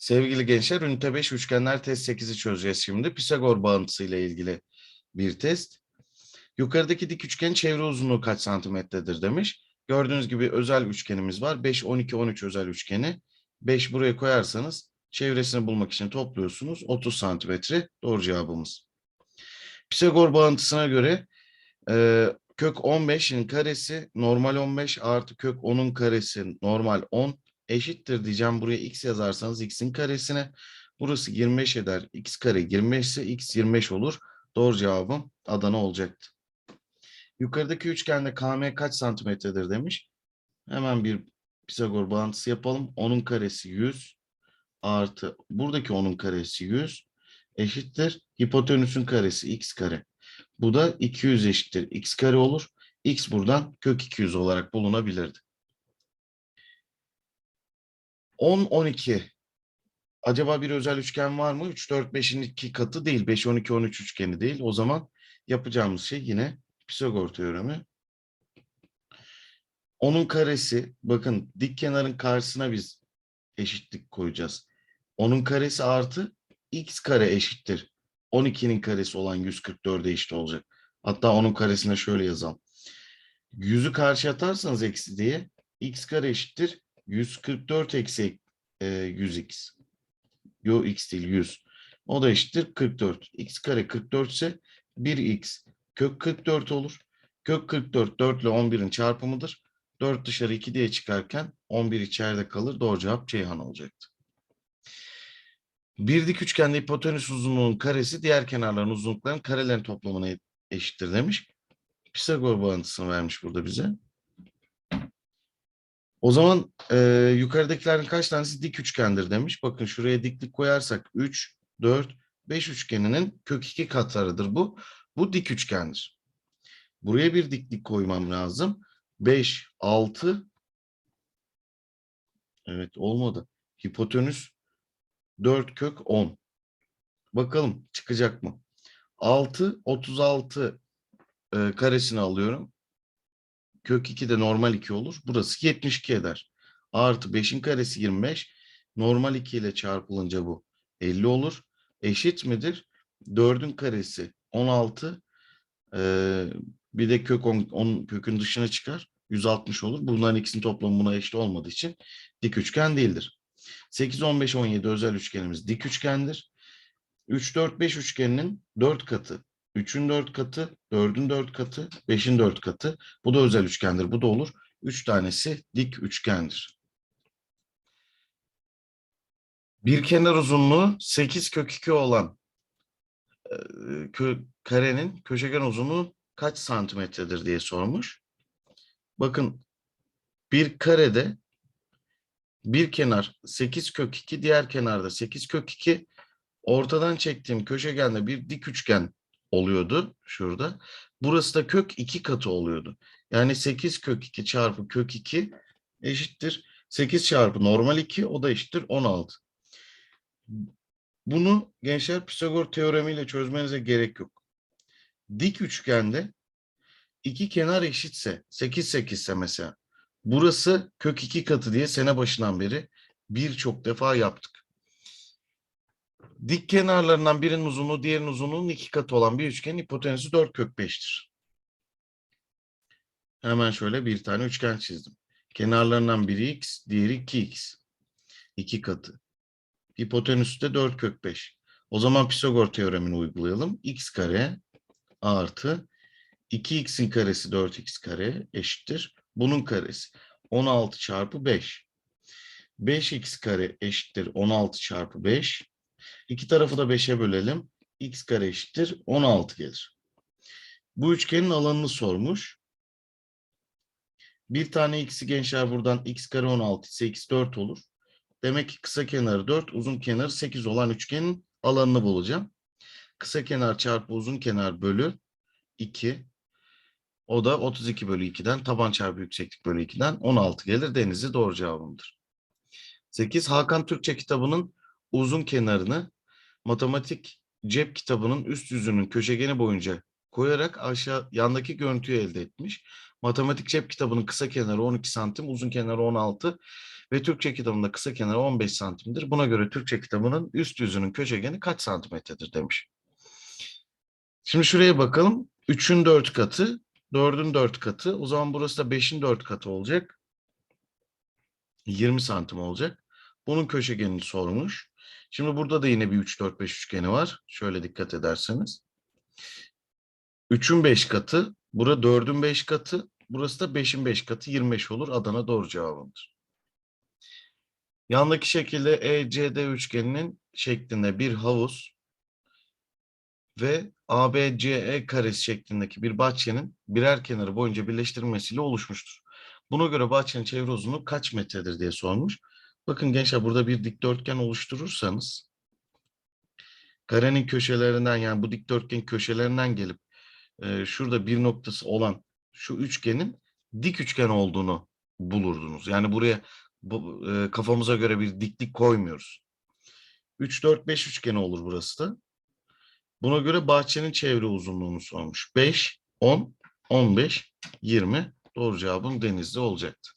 Sevgili gençler, ünite 5 üçgenler test 8'i çözeceğiz şimdi. Pisagor bağıntısı ile ilgili bir test. Yukarıdaki dik üçgenin çevre uzunluğu kaç santimetredir demiş. Gördüğünüz gibi özel üçgenimiz var. 5, 12, 13 özel üçgeni. 5 buraya koyarsanız çevresini bulmak için topluyorsunuz. 30 santimetre doğru cevabımız. Pisagor bağıntısına göre e, kök 15'in karesi normal 15 artı kök 10'un karesi normal 10 eşittir diyeceğim. Buraya x yazarsanız x'in karesine. Burası 25 eder. x kare 25 ise x 25 olur. Doğru cevabım Adana olacaktı. Yukarıdaki üçgende KM kaç santimetredir demiş. Hemen bir Pisagor bağıntısı yapalım. 10'un karesi 100 artı buradaki 10'un karesi 100 eşittir. Hipotenüsün karesi x kare. Bu da 200 eşittir. x kare olur. x buradan kök 200 olarak bulunabilirdi. 10, 12. Acaba bir özel üçgen var mı? 3, 4, 5'in iki katı değil. 5, 12, 13 üçgeni değil. O zaman yapacağımız şey yine Pisagor teoremi. Onun karesi, bakın dik kenarın karşısına biz eşitlik koyacağız. Onun karesi artı x kare eşittir. 12'nin karesi olan 144'e eşit olacak. Hatta onun karesine şöyle yazalım. 100'ü karşı atarsanız eksi diye x kare eşittir 144 eksi e, 100x. Yo x değil 100. O da eşittir 44. x kare 44 ise 1x kök 44 olur. Kök 44 4 ile 11'in çarpımıdır. 4 dışarı 2 diye çıkarken 11 içeride kalır. Doğru cevap Ceyhan olacaktı. Bir dik üçgende hipotenüs uzunluğunun karesi diğer kenarların uzunluklarının karelerin toplamına eşittir demiş. Pisagor bağıntısını vermiş burada bize. O zaman e, yukarıdakilerin kaç tanesi dik üçgendir demiş. Bakın şuraya diklik koyarsak 3, 4, 5 üçgeninin kök 2 katlarıdır bu. Bu dik üçgendir. Buraya bir diklik koymam lazım. 5, 6. Evet olmadı. Hipotenüs 4 kök 10. Bakalım çıkacak mı? 6, 36 e, karesini alıyorum. Kök 2 de normal 2 olur. Burası 72 eder. Artı 5'in karesi 25. Normal 2 ile çarpılınca bu 50 olur. Eşit midir? 4'ün karesi 16. Ee, bir de kök 10, 10 kökün dışına çıkar. 160 olur. Bunların ikisinin toplamı buna eşit olmadığı için dik üçgen değildir. 8, 15, 17 özel üçgenimiz dik üçgendir. 3, 4, 5 üçgeninin 4 katı. 3'ün 4 katı, 4'ün 4 katı, 5'in 4 katı. Bu da özel üçgendir. Bu da olur. 3 tanesi dik üçgendir. Bir kenar uzunluğu 8 kök 2 olan e, kö- karenin köşegen uzunluğu kaç santimetredir diye sormuş. Bakın bir karede bir kenar 8 kök 2, diğer kenarda 8 kök 2. Ortadan çektiğim köşegende bir dik üçgen oluyordu şurada. Burası da kök 2 katı oluyordu. Yani 8 kök 2 çarpı kök 2 eşittir. 8 çarpı normal 2 o da eşittir 16. Bunu gençler Pisagor teoremiyle çözmenize gerek yok. Dik üçgende iki kenar eşitse 8 8 ise mesela burası kök 2 katı diye sene başından beri birçok defa yaptık. Dik kenarlarından birinin uzunluğu diğerinin uzunluğunun iki katı olan bir üçgenin hipotenüsü 4 kök 5'tir. Hemen şöyle bir tane üçgen çizdim. Kenarlarından biri x, diğeri 2x. 2 katı. Hipotenüsü de 4 kök 5. O zaman Pisagor teoremini uygulayalım. x kare artı 2x'in karesi 4x kare eşittir. Bunun karesi 16 çarpı 5. 5x kare eşittir 16 çarpı 5. İki tarafı da 5'e bölelim. x kare eşittir 16 gelir. Bu üçgenin alanını sormuş. Bir tane x'i gençler buradan x kare 16 ise x 4 olur. Demek ki kısa kenarı 4, uzun kenarı 8 olan üçgenin alanını bulacağım. Kısa kenar çarpı uzun kenar bölü 2. O da 32 bölü 2'den taban çarpı yükseklik bölü 2'den 16 gelir. Denizli doğru cevabımdır. 8. Hakan Türkçe kitabının uzun kenarını matematik cep kitabının üst yüzünün köşegeni boyunca koyarak aşağı yandaki görüntüyü elde etmiş. Matematik cep kitabının kısa kenarı 12 santim, uzun kenarı 16. Ve Türkçe kitabında kısa kenarı 15 santimdir. Buna göre Türkçe kitabının üst yüzünün köşegeni kaç santimetredir demiş. Şimdi şuraya bakalım. 3'ün 4 katı, 4'ün 4 katı. O zaman burası da 5'in 4 katı olacak. 20 santim olacak. Bunun köşegenini sormuş. Şimdi burada da yine bir 3, 4, 5 üçgeni var. Şöyle dikkat ederseniz. 3'ün 5 katı, bura 4'ün 5 katı, burası da 5'in 5 katı 25 olur. Adana doğru cevabımdır. Yandaki şekilde ECD üçgeninin şeklinde bir havuz ve ABCE karesi şeklindeki bir bahçenin birer kenarı boyunca birleştirilmesiyle oluşmuştur. Buna göre bahçenin çevre uzunluğu kaç metredir diye sormuş. Bakın gençler burada bir dikdörtgen oluşturursanız karenin köşelerinden yani bu dikdörtgen köşelerinden gelip e, şurada bir noktası olan şu üçgenin dik üçgen olduğunu bulurdunuz. Yani buraya bu, e, kafamıza göre bir diklik koymuyoruz. 3, 4, 5 üçgeni olur burası da. Buna göre bahçenin çevre uzunluğunu sormuş. 5, 10, 15, 20. Doğru cevabım denizli olacaktı.